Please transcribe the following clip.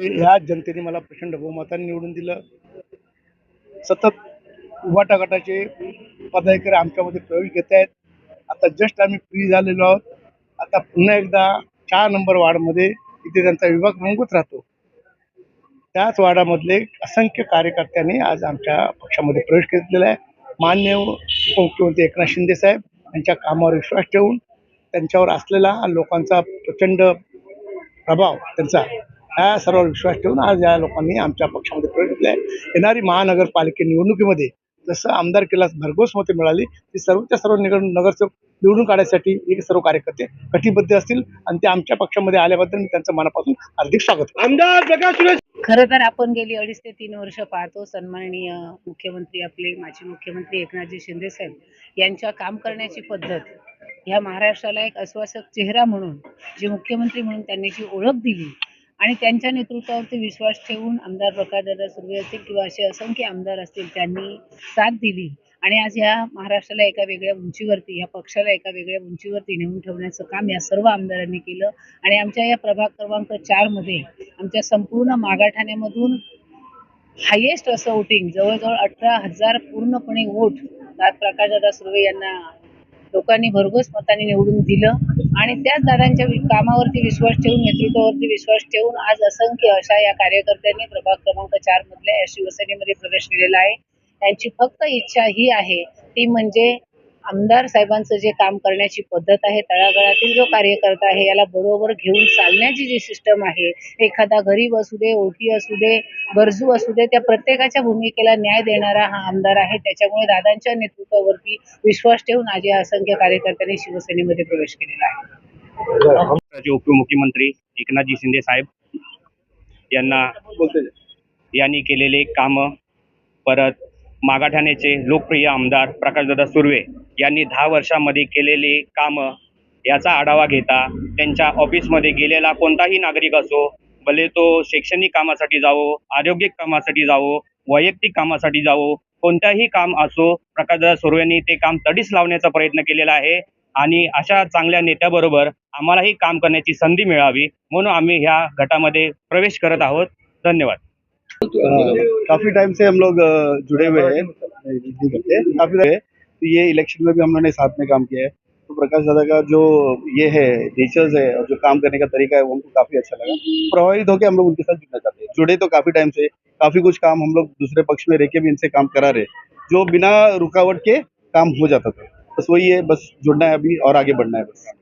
ह्या जनतेने मला प्रचंड बहुमताने निवडून दिलं. सतत वाटाघाटाचे पदाधिकारी आमच्यामध्ये प्रवेश घेत आहेत. आता जस्ट आम्ही फ्री झालेलो आहोत. आता पुन्हा एकदा चार नंबर वार्डमध्ये इथे त्यांचा विभाग रंगवत राहतो. त्याच वार्डामधले असंख्य कार्यकर्त्यांनी आज आमच्या पक्षामध्ये प्रवेश घेतलेला आहे. मान्य उपमुख्यमंत्री एकनाथ शिंदे साहेब यांच्या कामावर विश्वास ठेवून त्यांच्यावर असलेला लोकांचा प्रचंड प्रभाव त्यांचा ह्या सर्व विश्वास ठेवून आज या लोकांनी आमच्या पक्षामध्ये प्रवेश केला आहे येणारी महानगरपालिका निवडणुकीमध्ये जसं आमदारकीला भरघोस मते मिळाली ती सर्वच्या सर्व निगर नगरसेवक निवडून काढण्यासाठी हे सर्व कार्यकर्ते कटिबद्ध असतील आणि ते आमच्या पक्षामध्ये आल्याबद्दल मी त्यांचं मनापासून हार्दिक स्वागत. आमदार प्रकाश सुरेश खरं तर आपण गेली अडीच ते तीन वर्ष पाहतो सन्माननीय मुख्यमंत्री आपले माजी मुख्यमंत्री एकनाथजी शिंदे साहेब यांच्या काम करण्याची पद्धत ह्या महाराष्ट्राला एक आश्वासक चेहरा म्हणून जे मुख्यमंत्री म्हणून त्यांनी जी ओळख दिली आणि त्यांच्या नेतृत्वावरती विश्वास ठेवून आमदार प्रकाशदादा सुर्वे असतील किंवा असे असंख्य आमदार असतील त्यांनी साथ दिली. आणि आज ह्या महाराष्ट्राला एका वेगळ्या उंचीवरती ह्या पक्षाला एका वेगळ्या उंचीवरती नेऊन ठेवण्याचं काम या सर्व आमदारांनी केलं. आणि आमच्या या प्रभाग क्रमांक चारमध्ये आमच्या संपूर्ण मागाठाण्यामधून हायेस्ट असं वोटिंग जवळजवळ अठरा हजार पूर्णपणे वोट प्रकाशदादा सुर्वे यांना लोकांनी भरघोस मताने निवडून दिलं आणि त्याच दादांच्या कामावरती विश्वास ठेवून नेतृत्वावरती विश्वास ठेवून आज असंख्य अशा या कार्यकर्त्यांनी प्रभाग क्रमांक चार मधल्या या शिवसेनेमध्ये प्रवेश केलेला आहे. त्यांची फक्त इच्छा ही आहे ती म्हणजे आमदार साहेबांचं जे काम करण्याची पद्धत आहे तळागाळातील जो कार्यकर्ता आहे याला बरोबर घेऊन चालण्याची जी सिस्टम आहे एखादा गरीब असू दे ओटी असू दे गरजू असू दे त्या प्रत्येकाच्या भूमिकेला न्याय देणारा हा आमदार आहे. त्याच्यामुळे दादांच्या नेतृत्वावरती विश्वास ठेवून आज या असंख्य कार्यकर्त्यांनी शिवसेनेमध्ये प्रवेश केलेला आहे. उपमुख्यमंत्री एकनाथजी शिंदे साहेब यांना यांनी केलेले काम परत मागाठाण्याचे लोकप्रिय आमदार प्रकाशदादा सुर्वे यांनी दहा वर्षामध्ये केलेली कामं याचा आढावा घेता त्यांच्या ऑफिसमध्ये गेलेला कोणताही नागरिक असो भले तो शैक्षणिक कामासाठी जावो आरोग्य कामासाठी जावो वैयक्तिक कामासाठी जावो कोणत्याही काम असो प्रकाशदादा सुर्वेंनी ते काम तडीस लावण्याचा प्रयत्न केलेला आहे आणि अशा चांगल्या नेत्याबरोबर आम्हालाही काम करण्याची संधी मिळावी म्हणून आम्ही ह्या गटामध्ये प्रवेश करत आहोत. धन्यवाद. काफी टाइम से हम लोग जुड़े हुए हैं. काफी तो ये इलेक्शन में भी हम लोगों ने साथ में काम किया है। तो प्रकाश दादा का जो ये है नेचर्स है और जो काम करने का तरीका है, वो हमको काफ़ी अच्छा लगा। प्रभावित होकर हम लोग उनके साथ जुड़ना चाहते हैं। जुड़े तो काफ़ी टाइम से, काफ़ी कुछ काम हम लोग दूसरे पक्ष में रह के भी इनसे काम करा रहे जो बिना रुकावट के काम हो जाता था। बस वही है, बस जुड़ना है अभी और आगे बढ़ना है बस।